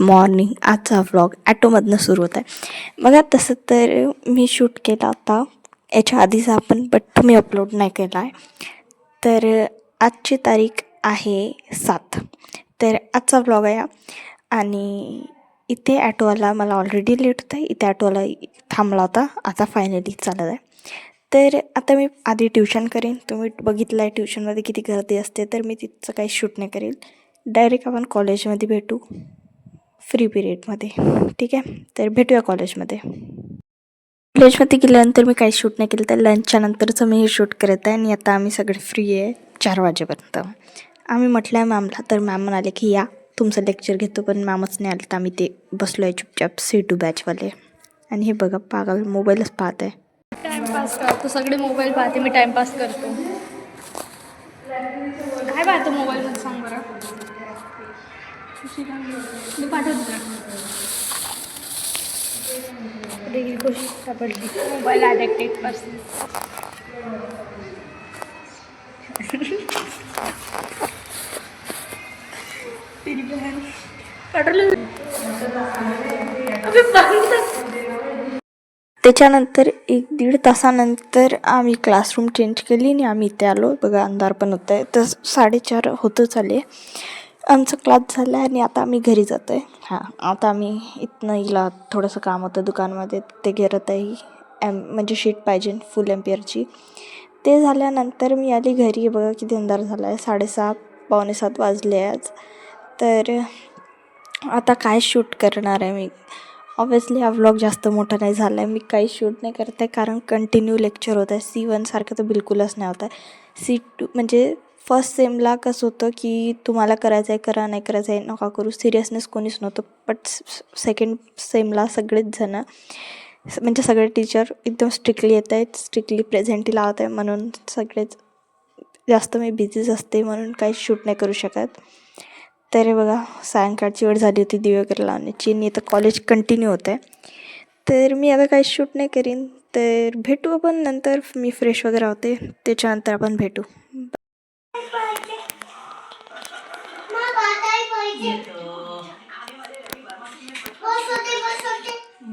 Morning आजचा vlog ॲटोमधनं सुरू होत आहे बघा तसं तर मी शूट केला होता. याच्या आधीचा आपण बट मी अपलोड नाही केला आहे तर आजची तारीख आहे सात. तर आजचा व्लॉग आहे आणि इथे ॲटोवाला मला ऑलरेडी लेट होता आहे इथे ॲटोवाला थांबला होता. आता फायनली चालत आहे. तर आता मी आधी ट्युशन करेन. तुम्ही बघितलं आहे ट्युशनमध्ये किती गर्दी असते तर मी तिथचं काही शूट नाही करेल डायरेक्ट आपण कॉलेजमध्ये भेटू. फ्री पिरियडमध्ये ठीक आहे? तर भेटूया कॉलेजमध्ये कॉलेजमध्ये गेल्यानंतर मी काही शूट नाही केलं. तर लंचच्या नंतरचं मी हे शूट करत आहे आणि आता आम्ही सगळे फ्री आहे चार वाजेपर्यंत. आम्ही म्हटलं आहे मॅमला तर मॅम म्हणाले की या तुमचं लेक्चर घेतो. पण मॅमच नाही आलं तर आम्ही ते बसलो आहे चुपचाप सी टू बॅचवाले आणि हे बघा पागल मोबाईलच पाहत आहे. टाइमपास करतो सगळे मोबाईल पाहते मी टाइमपास करतो. काय पाहतो मोबाईलमध्ये सांग बरं. मी पाठवतो तुला. देखील खुशी सापडली. मोबाईल ॲडिक्टेडपासून त्याच्यानंतर एक दीड तासानंतर आम्ही क्लासरूम चेंज केली आणि आम्ही इथे आलो. बघा अंधार पण होत आहे तर साडेचार होतच आले. आमचा क्लास झाला आहे आणि आता आम्ही घरी जातो आहे हां. आता आम्ही इथनं हिला थोडंसं काम होतं दुकानमध्ये. ते घेरत आहे एम म्हणजे शीट पाहिजे फुल एम्पियरची ते झाल्यानंतर मी आली घरी. बघा किती अंधार झाला आहे साडेसहा पावणे सात वाजले आज. तर आता काय शूट करणार आहे मी? ऑब्वियसली हा व्लॉग जास्त मोठा नाही झाला आहे मी काही शूट नाही करत आहे कारण कंटिन्यू लेक्चर होत आहे. सी वनसारखं तर बिलकुलच नाही होत आहे. सी टू म्हणजे फर्स्ट सेमला कसं होतं की तुम्हाला करायचं आहे करा नाही करायचं आहे नका करू. सिरियसनेस कोणीच नव्हतं बट सेकंड सेमला सगळेच जणं म्हणजे सगळे टीचर एकदम स्ट्रिक्टली येत आहेत स्ट्रिक्टली प्रेझेंटी लावत आहे म्हणून सगळेच जास्त मी बिझीच असते म्हणून काही शूट नाही करू शकत. तर बघा सायंकाळची वेळ झाली होती दिवे वगैरे लावण्याची आणि आता कॉलेज कंटिन्यू होतं आहे. तर मी आता काही शूट नाही करीन. तर भेटू आपण नंतर मी फ्रेश वगैरे होते त्याच्यानंतर आपण भेटू.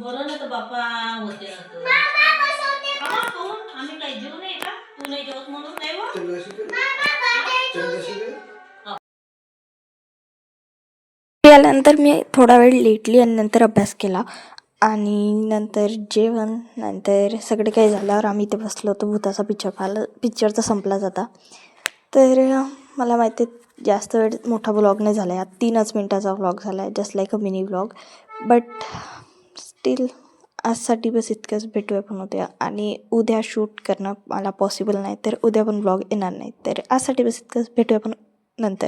बरं ना तर बापा होते ना तर. आम्हा काही जेवू नये का? तू नाही जेवत म्हणून नाही बा यानंतर मी थोडा वेळ लेटली आणि नंतर अभ्यास केला. आणि नंतर जेवण नंतर सगळे काही झाल्यावर आम्ही इथे बसलो होतो. भूताचा पिक्चर पाहिला पिक्चरचा संपला जाता तर मला माहिती आहे जास्त वेळ मोठा व्लॉग नाही झाला आहे तीनच मिनटाचा व्लॉग झाला आहे just like a mini vlog but still आजसाठी बस इतकंच भेटूया पण उद्या. आणि उद्या शूट करणं मला पॉसिबल नाही तर उद्या पण व्लॉग येणार नाही. तर आजसाठी बस इतकंच. भेटूया पण नंतर.